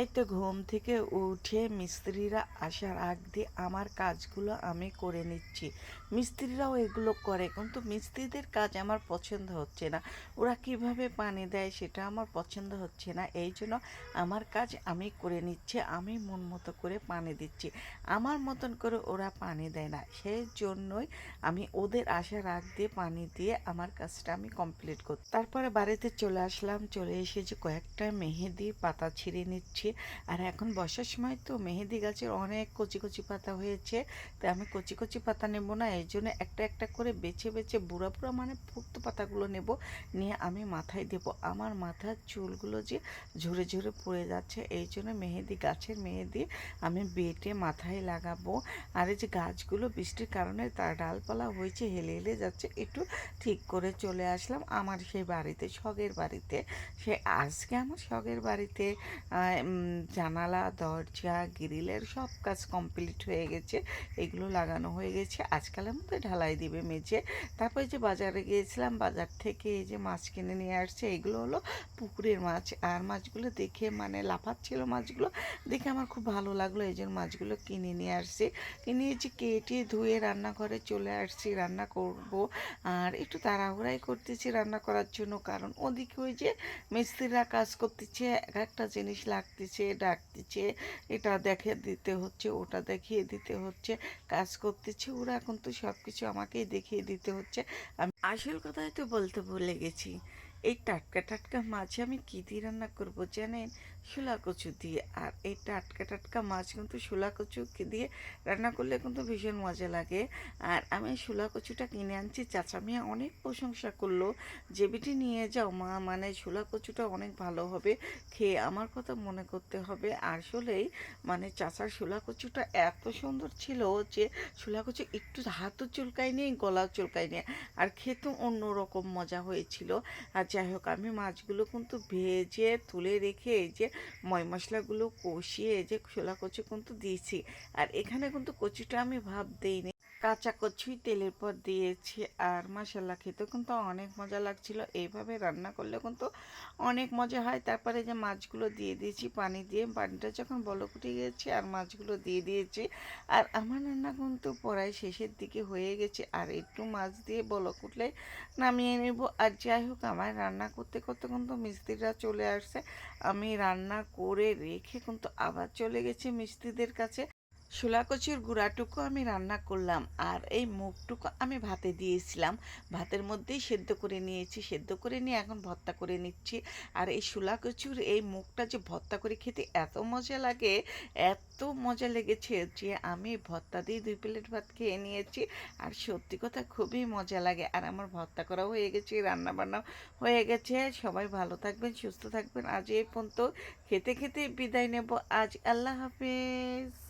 এই তো ঘুম থেকে উঠে মিস্ত্রিরা আসার আগ দিয়ে আমার কাজগুলো আমি করে নিচ্ছি। মিস্ত্রিরাও এগুলো করে, কিন্তু মিস্ত্রিদের কাজ আমার পছন্দ হচ্ছে না। ওরা কীভাবে পানি দেয় সেটা আমার পছন্দ হচ্ছে না। এই জন্য আমার কাজ আমি করে নিচ্ছি, আমি মন মতো করে পানি দিচ্ছি। আমার মতন করে ওরা পানি দেয় না। সেই জন্যই আমি ওদের আসার আগ দিয়ে পানি দিয়ে আমার কাজটা আমি কমপ্লিট করি, তারপরে বাড়িতে চলে আসলাম। চলে এসে যে কয়েকটা মেহেদি পাতা ছিঁড়ে নিচ্ছি। আর এখন বর্ষার সময় তো মেহেদি গাছের অনেক কচি কচি পাতা হয়েছে। তাই আমি কচি কচি পাতা নেব না এই জন্য একটা একটা করে বেছে বেছে বুড়া বুড়া মানে পুক্ত পাতাগুলো নেব, নিয়ে আমি মাথায় দেব। আমার মাথার চুলগুলো যে ঝরে ঝরে পড়ে যাচ্ছে এই জন্য মেহেদি গাছের মেহেদি আমি বেটে মাথায় লাগাবো। আর এই যে গাছগুলো বৃষ্টির কারণে তার ডালপালা হয়েছে, হেলে হেলে যাচ্ছে, একটু ঠিক করে চলে আসলাম। আমার সেই বাড়িতে, শখের বাড়িতে, সে আজকে আমার শখের বাড়িতে জানালা, দরজা, গ্রিলের সব কাজ কমপ্লিট হয়ে গেছে। এগুলো লাগানো হয়ে গেছে। আজকালের মধ্যে ঢালাই দিবে মেঝে। তারপরে যে বাজারে গিয়েছিলাম, বাজার থেকে এই যে মাছ কিনে নিয়ে আসছে, এগুলো হলো পুকুরের মাছ। আর মাছগুলো দেখে মানে লাফাচ্ছিল মাছগুলো। দেখে আমার খুব ভালো লাগল এই জন্য মাছগুলো কিনে নিয়ে আসছি। কিনে যে কেটে ধুয়ে রান্নাঘরে চলে আসছি, রান্না করব। আর একটু তাড়াহুড়াই করতেছি রান্না করার জন্য। কারণ ওদিকে ওই যে মিস্ত্রিরা কাজ করতেছে, এক একটা জিনিস লাগতেছে ডাকতেছে ডাকতেছে, এটা দেখে দিতে হচ্ছে, ওটা দেখিয়ে দিতে হচ্ছে, কাজ করতেছে, ওরা এখন তো সব কিছু আমাকেই দেখিয়ে দিতে হচ্ছে। আমি আসল কথাই তো বলতে ভুলে গেছি। এই টাটকা টাটকা মাছ আমি কী দিয়ে রান্না করব জানেন? শোলা কচু দিয়ে। আর এই টাটকা টাটকা মাছ কিন্তু শোলা কচু দিয়ে রান্না করলে কিন্তু ভীষণ মজা লাগে। আর আমি শোলা কচুটা কিনে আনছি, চাচা মিয়া অনেক প্রশংসা করল যে, বিটি নিয়ে যাও মা মানে শোলা কচুটা অনেক ভালো হবে, খেয়ে আমার কথা মনে করতে হবে। আসলেই মানে চাচার শোলা কচুটা এত সুন্দর ছিল যে শোলা কচু একটু হাতও চুলকায় নেই গলাও চুলকায় নেই, আর খেতেও অন্যরকম মজা হয়েছিল। আর যাই হোক, আমি মাছগুলো কিন্তু ভেজে, তুলে রেখে যে ময় মশলাগুলো কষিয়ে যে ছোলা কচু কিন্তু দিয়েছি। আর এখানে কিন্তু কচুটা আমি ভাব দিইনি। কাঁচা কচুই তেলের পর দিয়েছি আর মশলা খেতে কিন্তু অনেক মজা লাগছিল। এইভাবে রান্না করলে কিন্তু অনেক মজা হয়। তারপরে যে মাছগুলো দিয়ে দিয়েছি, পানি দিয়ে, পানিটা যখন বলক উঠে গেছে আর মাছগুলো দিয়ে দিয়েছি। আর আমার রান্না কিন্তু প্রায় শেষের দিকে হয়ে গেছে। আর একটু মাছ দিয়ে বলক উঠলে নামিয়ে নেব। আর যাই হোক, আমার রান্না করতে করতে কিন্তু মিস্ত্রিরা চলে আসছে। আমি রান্না করে রেখে কিন্তু আবার চলে গেছি মিস্ত্রিদের কাছে। কচুর গুঁড়াটুকু আমি রান্না করলাম আর এই মুখটুকু আমি ভাতে দিয়েছিলাম। ভাতের মধ্যেই সেদ্ধ করে নিয়েছি, সেদ্ধ করে নিয়ে এখন ভর্তা করে নিচ্ছি। আর এই কচুর এই মুখটা যে ভর্তা করে খেতে এত মজা লাগে, এত মজা লেগেছে যে আমি ভর্তা দিয়ে দুই প্লেট ভাত খেয়ে নিয়েছি। আর সত্যি কথা খুবই মজা লাগে আর আমার ভর্তা করাও হয়ে গেছে রান্না বান্না হয়ে গেছে। সবাই ভালো থাকবেন, সুস্থ থাকবেন। আজ এই পর্যন্ত খেতে খেতে বিদায় নেব। আজ আল্লাহ হাফেজ।